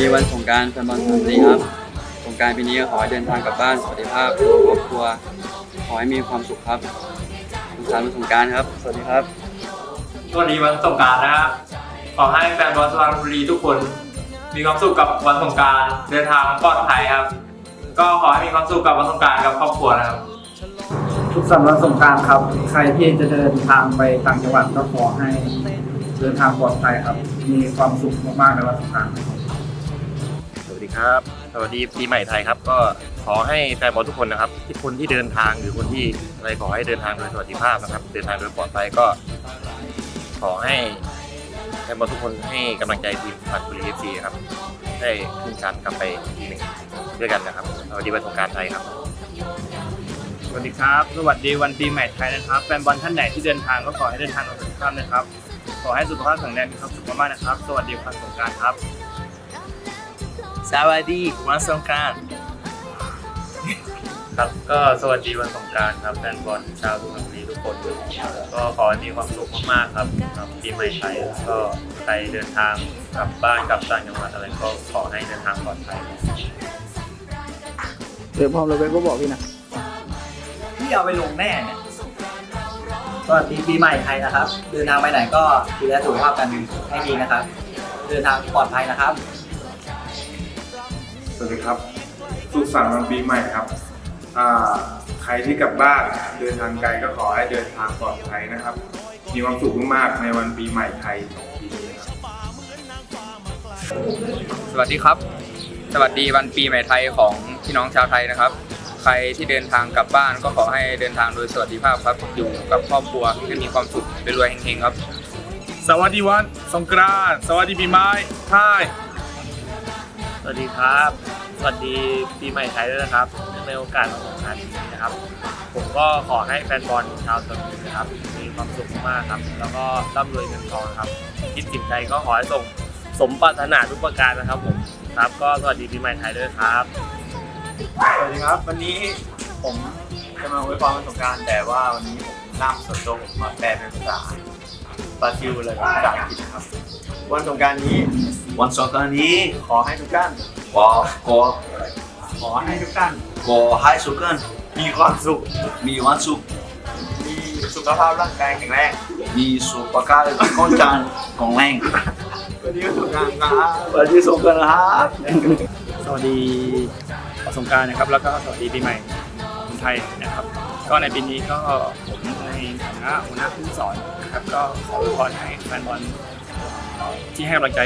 ดีวันสงกรารแฟนบอลสวัสดีครับสงกรารปีนี้ขอให้เดินทางกลับบ้านสวัสดิภาพครอบครัว ขอให้มีความสุขครับสุขสันต์วันสงกรารครับ สวัสดีครับสวัสดีวันสงกรารนะครับขอให้แฟนบอลสุพรรณบุรีทุกคน มีความสุขกับวันสงกรารเดินทางปลอดภัยครับ ก็ขอให้มีความสุขกับวันสงกรารกับครอบครัวนะครับทุกสัปดาห์สงกรารครับ ใครที่จะเดินทางไปต่างจังหวัดก็ขอให้เดินทางปลอดภัยครับ มีความสุขมากๆในวันสงกรารส วัสดีครับ สวัสดีปีใหม่ไทยครับ ก็ขอให้แฟนบอลทุกคนนะครับที่คนที่เดินทางหรือคนที่อะไรขอให้เดินทางโดยสวัสดิภาพนะครับ เดินทางโดยปลอดภัยก็ ขอให้แฟนบอลทุกคนให้กำลังใจทีมสุพรรณบุรีเอฟซีครับ ได้ขึ้นชั้นกลับไปทีหนึ่งด้วยกันนะครับ สวัสดีวันสงกรารไทยครับ สวัสดีครับ สวัสดีวันปีใหม่ไทยนะครับ แฟนบอลท่านไหนที่เดินทางก็ขอให้เดินทางโดยสุขภาพนะครับ ขอให้สุขภาพแข็งแรงมีความสุขมากๆนะครับ สวัสดีวันสงกรารครับ สวัสดีวันสงกรานต์ครับก็สวัสดีวันสงกรารครับแฟนบอลชาวสุพรรณบุรีทุกคนก็ขอให้มีความสุขมากๆครับครับปีใหม่ไทยก็ใครเดินทางกลับบ้านกลับต่างจังหวัดอะไรก็ขอให้เดินทางปลอดภัยเดี๋ยวพร้อมเราเว็บก็บอกพี่นะพี่เอาไปลงแน่เนี่ยสวัสดีปีใหม่ไทยนะครับ เดินทางไปไหนก็ดูแลสุขภาพกันให้ดีนะครับ เดินทางปลอดภัยนะครับส วัสดีครับ สุขสันต์วันปีใหม่ครับอ่าใครที่กลับบ้านเดินทางไกลก็ขอให้เดินทางปลอดภัยนะครับ มีความสุขมากๆในวันปีใหม่ไทยปีนี้ครับสวัสดีครับ สวัสดีวันปีใหม่ไทยของพี่น้องชาวไทยนะครับ ใครที่เดินทางกลับบ้านก็ขอให้เดินทางโดยสวัสดิภาพครับ อยู่กับครอบครัวให้มีความสุขรวยๆเฮงๆครับ สวัสดีวันสงกรานต์สวัสดีปีใหม่ไทย สวัสดีครับ สวัสดีปีใหม่ไทยด้วยนะครับเนื่องในโอกาสวันสงานนี้นะครับ ผมก็ขอให้แฟนบอลชาวสุพรรณบุรีนะครับ มีความสุขมากครับ แล้วก็ร่ำรวยเงินทองครับ คิดสิ่งใดก็ขอให้ส่งสมปรารถนาทุกประการนะครับผมครับก็สวัสดีปีใหม่ไทยด้วยครับ สวัสดีครับ วันนี้ผมจะมาอวยพรวันสงกรารแต่ว่าวันนี้ผมล่ามส่วนตัวผมมาแปลเป็นภาษาบราซิลเลยภาษาอังกฤษนะครับ วันสงกรารนี้ วันสงกรานต์นี้ขอให้ทุกท่านขอขอขอให้ทุกท่านขอให้สุกันต์มีความสุข มีวันสุข มีสุขภาพร่างกายแข็งแรงมีสุขภาพค่อนข้างแข็งแรงวันนี้วันสงกรารนะครับสวัสดีสงกรานต์นะครับ สวัสดีวันสงกรารนะครับ แล้วก็สวัสดีปีใหม่ของคนไทยนะครับ ก็ในปีนี้ก็ผมในฐานะหัวหน้าผู้สอนนะครับก็ขออวยพรให้แฟนบอลเอ่อ ที่ให้กำลังใจ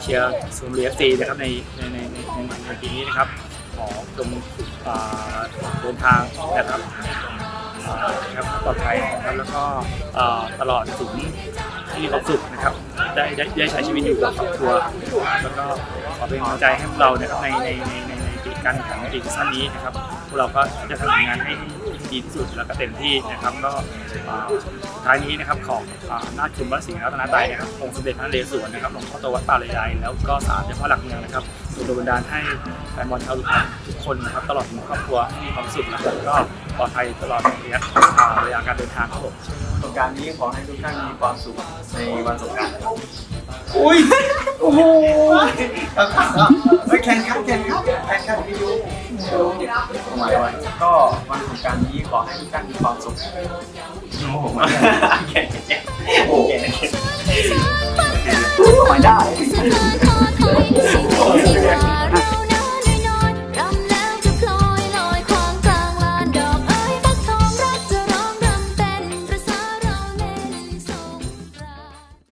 เชียร์ซูมเรียฟซีนะครับในในในในในปีนี้นะครับ ขอจงเอ่อเดินทางนะครับนะครับปลอดภัยนะครับแล้วก็ตลอดถึงที่ความสุขนะครับได้ได้ได้ใช้ชีวิตอยู่กับครอบครัว แล้วก็ขอเป็นกำลังใจให้พวกเรานะครับในในในในในปีการแข่งขันในปีซีซั่นนี้นะครับพวกเราก็จะทำงานให้ ดีที่สุดแล้วก็เต็มที่นะครับก็ท้ายนี้นะครับของนาถชุมวัดสิงห์รัตนตรัยนะครับองค์สมเด็จพระนเรศวรนะครับหลวงพ่อโตวัดป่าเลยายแล้วก็ศาลเจ้าพ่อหลักเมืองนะครับทรงโดนบันดาลให้แฟนบอลชาวสุพรรณทุกคนนะครับตลอดถึงครอบครัวมีความสุขนะครับก็ปลอดภัยตลอดระยะอ่าระยะการเดินทางครับผมสงการนี้ขอให้ทุกท่านมีความสุขในวันสงกรานะครับ อุ้ย โอ้โหไม่แข่งขันแข่งขันแข่งขันวิดีโอหมายไว้ก็วันสงกรารนี้ขอให้ทุกท่านมีความสุขโอ้โหแข่งแข่งโอ้โหแข่งไม่ได้